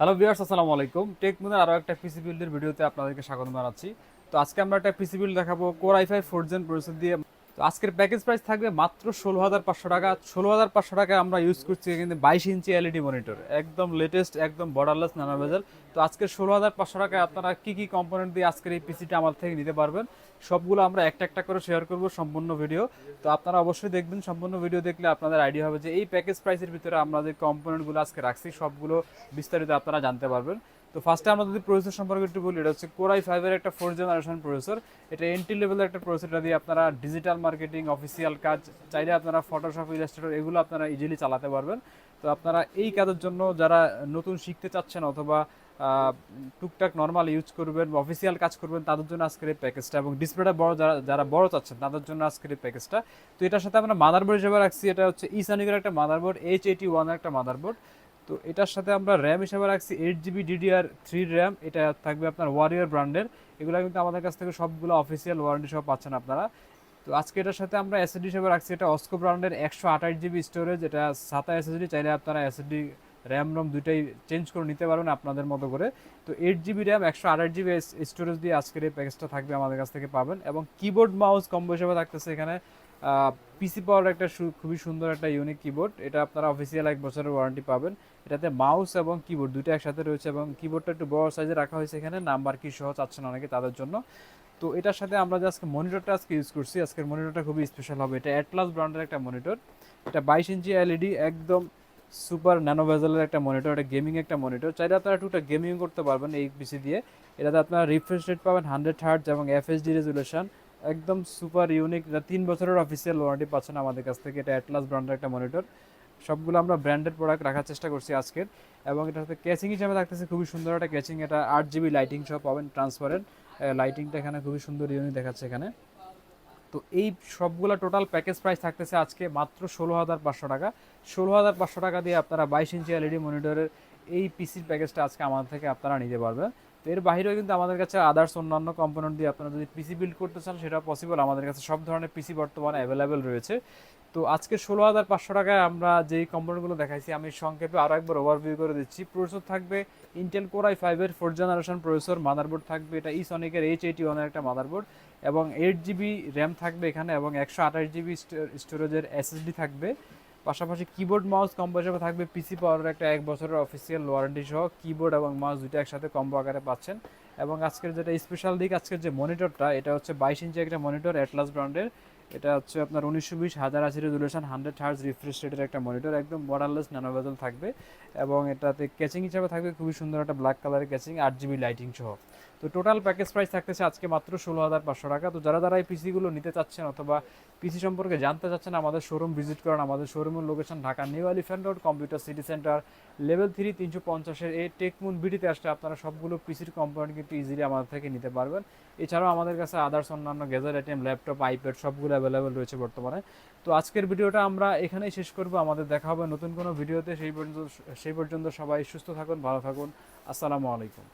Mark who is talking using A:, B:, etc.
A: Hello viewers আসসালামু আলাইকুম। Take মুদের আরও একটা পিসি বিল্ডের ভিডিওতে আপনাদেরকে স্বাগত জানাচ্ছি। তো আজকে আমরা একটা পিসি বিল্ড দেখাবো। Core I five four gen processor দিয়ে তো আজকের প্যাকেজ প্রাইস থাকবে মাত্র ষোলো হাজার পাঁচশো টাকা। ষোলো হাজার পাঁচশো টাকায় আমরা ইউজ করছি কিন্তু বাইশ ইঞ্চি এলইডি মনিটর একদম লেটেস্ট একদম বর্ডারলেস নানা ভেজাল। তো আজকের ষোলো হাজার পাঁচশো টাকায় আপনারা কী কী কম্পোনেন্ট দিয়ে আজকের এই পিসিটা আমার থেকে নিতে পারবেন, সবগুলো আমরা একটা একটা করে শেয়ার করব সম্পূর্ণ ভিডিও তো আপনারা অবশ্যই দেখবেন, সম্পূর্ণ ভিডিও দেখলে আপনাদের আইডিয়া হবে যে এই প্যাকেজ প্রাইসের ভিতরে আমরা যে কম্পোনেন্টগুলো আজকে রাখছি, সবগুলো বিস্তারিত আপনারা জানতে পারবেন। তো ফার্স্টে আমরা যদি প্রসেসর সম্পর্কে একটু বলি, এটা হচ্ছে কোরাই ফাইভের একটা ফোর জেনারেশন প্রসেসর এটা এন্ট্রি লেভেলের একটা প্রসেসরটা দিয়ে আপনারা ডিজিটাল মার্কেটিং অফিসিয়াল কাজ চাইলে আপনারা ফটোশপ ইলাস্ট্রেটর এগুলো আপনারা ইজিলি চালাতে পারবেন। তো আপনারা এই কাজের জন্য যারা নতুন শিখতে চাচ্ছেন অথবা টুকটাক নর্মাল ইউজ করবেন অফিসিয়াল কাজ করবেন, তাদের জন্য আজকের এই প্যাকেজটা এবং ডিসপ্লেটা বড় যারা যারা বড় চাচ্ছেন, তাদের জন্য আজকের এই প্যাকেজটা তো এটার সাথে আমরা মাদারবোর্ড হিসেবে রাখছি, এটা হচ্ছে ইসানিকের একটা মাদারবোর্ড এইচ এইটি ওয়ানের একটা মাদারবোর্ড তো এটার সাথে আমরা র্যাম হিসেবে রাখছি eight GB DDR three RAM এটা থাকবে আপনার ওয়ারিয়ার ব্র্যান্ডের এগুলো কিন্তু আমাদের কাছ থেকে সবগুলো অফিসিয়াল ওয়ারেন্টি সব পাচ্ছেন আপনারা। তো আজকে এটার সাথে আমরা এসএসডি হিসেবে রাখছি, এটা অস্কো ব্র্যান্ডের একশো আঠাশ জিবি স্টোরেজ এটা সাতা এসএসডি চাইলে আপনারা এসএসডি র্যাম রম দুইটাই চেঞ্জ করে নিতে পারবেন আপনাদের মতো করে। তো এইট জিবি র্যাম একশো আঠাশ জিবি স্টোরেজ দিয়ে আজকের এই প্যাকেজটা থাকবে আমাদের কাছ থেকে পাবেন। এবং কিবোর্ড মাউস কম্বো হিসেবে থাকতেছে এখানে পিসি পাওয়ার একটা খুবই সুন্দর একটা ইউনিক কিবোর্ড এটা আপনারা অফিসিয়াল এক বছরের ওয়ারেন্টি পাবেন। এটাতে মাউস এবং কিবোর্ড দুটো একসাথে রয়েছে এবং কিবোর্ডটা একটু বড় সাইজে রাখা হয়েছে এখানে। নাম্বার কি সহ চাচ্ছেন অনেকে তাদের জন্য। তো এটার সাথে আমরা যে আজকে মনিটরটা আজকে ইউজ করছি, আজকের মনিটরটা খুবই স্পেশাল হবে। এটা অ্যাটলাস ব্র্যান্ডের একটা মনিটর এটা বাইশ ইঞ্চি এলইডি একদম সুপার ন্যানো ভেজেলের একটা মনিটর এটা গেমিং একটা মনিটর চাইলে আপনারা টুকটা গেমিং করতে পারবেন এই পিসি দিয়ে। এটাতে আপনারা রিফ্রেশ রেট পাবেন হান্ড্রেড হার্টস এবং এফএসডি রেজুলেশন একদম সুপার ইউনিক তিন বছরের অফিসিয়াল ওয়ারেন্টি পাচ্ছেন আমাদের কাছ থেকে। এটা অ্যাটলাস ব্র্যান্ডের একটা মনিটর সবগুলো আমরা ব্র্যান্ডেড প্রোডাক্ট রাখার চেষ্টা করছি আজকের। এবং এটার সাথে ক্যাচিং হিসাবে থাকতেছে খুবই সুন্দর একটা ক্যাচিং এটা আট জিবি লাইটিং সহ পাবেন ট্রান্সপারেন্ট লাইটিংটা এখানে খুবই সুন্দর ইউনিক দেখাচ্ছে এখানে। তো এই সবগুলো টোটাল প্যাকেজ প্রাইস থাকতেছে আজকে মাত্র ষোলো হাজার পাঁচশো টাকা। ষোলো হাজার পাঁচশো টাকা দিয়ে আপনারা বাইশ ইঞ্চি এলইডি মনিটরের এই পিসির প্যাকেজটা আজকে আমাদের থেকে আপনারা নিতে পারবেন। এর বাইরেও কিন্তু আমাদের কাছে আদার্স অন্যান্য কম্পোনেন্ট দিয়ে আপনারা যদি পিসি বিল্ড করতে চান, সেটা পসিবল আমাদের কাছে সব ধরনের পিসি বর্তমানে অ্যাভেলেবেল রয়েছে। তো আজকে ষোলো হাজার পাঁচশো টাকায় আমরা যেই কম্পোনেন্টগুলো দেখাইছি, আমি সংক্ষেপে আরও একবার ওভারভিউ করে দিচ্ছি। প্রসেসর থাকবে ইন্টেল কোরাই ফাইভের ফোর জেনারেশন প্রসেসর মাদারবোর্ড থাকবে, এটা ইসনিকের এইচ এইটি ওয়ানের একটা মাদারবোর্ড এবং এইট জিবি র্যাম থাকবে এখানে এবং একশো আঠাশ জিবি স্টোরেজের এসএসডি থাকবে। পাশাপাশি কিবোর্ড মাউস কম্বো হিসেবে থাকবে পিসি পাওয়ারের একটা এক বছরের অফিসিয়াল ওয়ারেন্টি সহ কিবোর্ড এবং মাউস দুইটা একসাথে কম্বো আকারে পাচ্ছেন। এবং আজকের যেটা স্পেশাল দিক, আজকের যে মনিটরটা এটা হচ্ছে বাইশ ইঞ্চি একটা মনিটর অ্যাটলাস ব্র্যান্ডের এটা হচ্ছে আপনার উনিশশো বিশ, হাজার আশি রেজুলেশন হান্ড্রেড হার্জ রিফ্রেশ রেটের একটা মনিটর একদম বর্ডারলেস ন্যানোভেজল থাকবে। এবং এটাতে ক্যাচিং হিসাবে থাকবে, খুবই সুন্দর একটা ব্ল্যাক কালারের ক্যাচিং আট জিবি লাইটিং সহ। তো টোটাল প্যাকেজ প্রাইস থাকতেছে আজকে মাত্র ষোলো হাজার পাঁচশো টাকা। তো যারা যারা এই পিসিগুলো নিতে চাচ্ছেন অথবা পিসি সম্পর্কে জানতে চাচ্ছেন, আমাদের শোরুম ভিজিট করেন আমাদের শোরুমের location Dhaka New Elephant Road Computer City Centre level three তিনশো পঞ্চাশের এই টেকমুন বিডিতে আসলে আপনারা সবগুলো পিসির কম্পোনেন্ট কিন্তু ইজিলি আমাদের থেকে নিতে পারবেন। এছাড়াও আমাদের কাছে আদার্স অন্যান্য গ্যাজেট আইটেম ল্যাপটপ আইপ্যাড সবগুলো অ্যাভেলেবেল রয়েছে বর্তমানে। তো আজকের ভিডিওটা আমরা এখানেই শেষ করব। আমাদের দেখা হবে নতুন কোনো ভিডিওতে। সেই পর্যন্ত সেই পর্যন্ত সবাই সুস্থ থাকুন, ভালো থাকুন। আসসালামু আলাইকুম।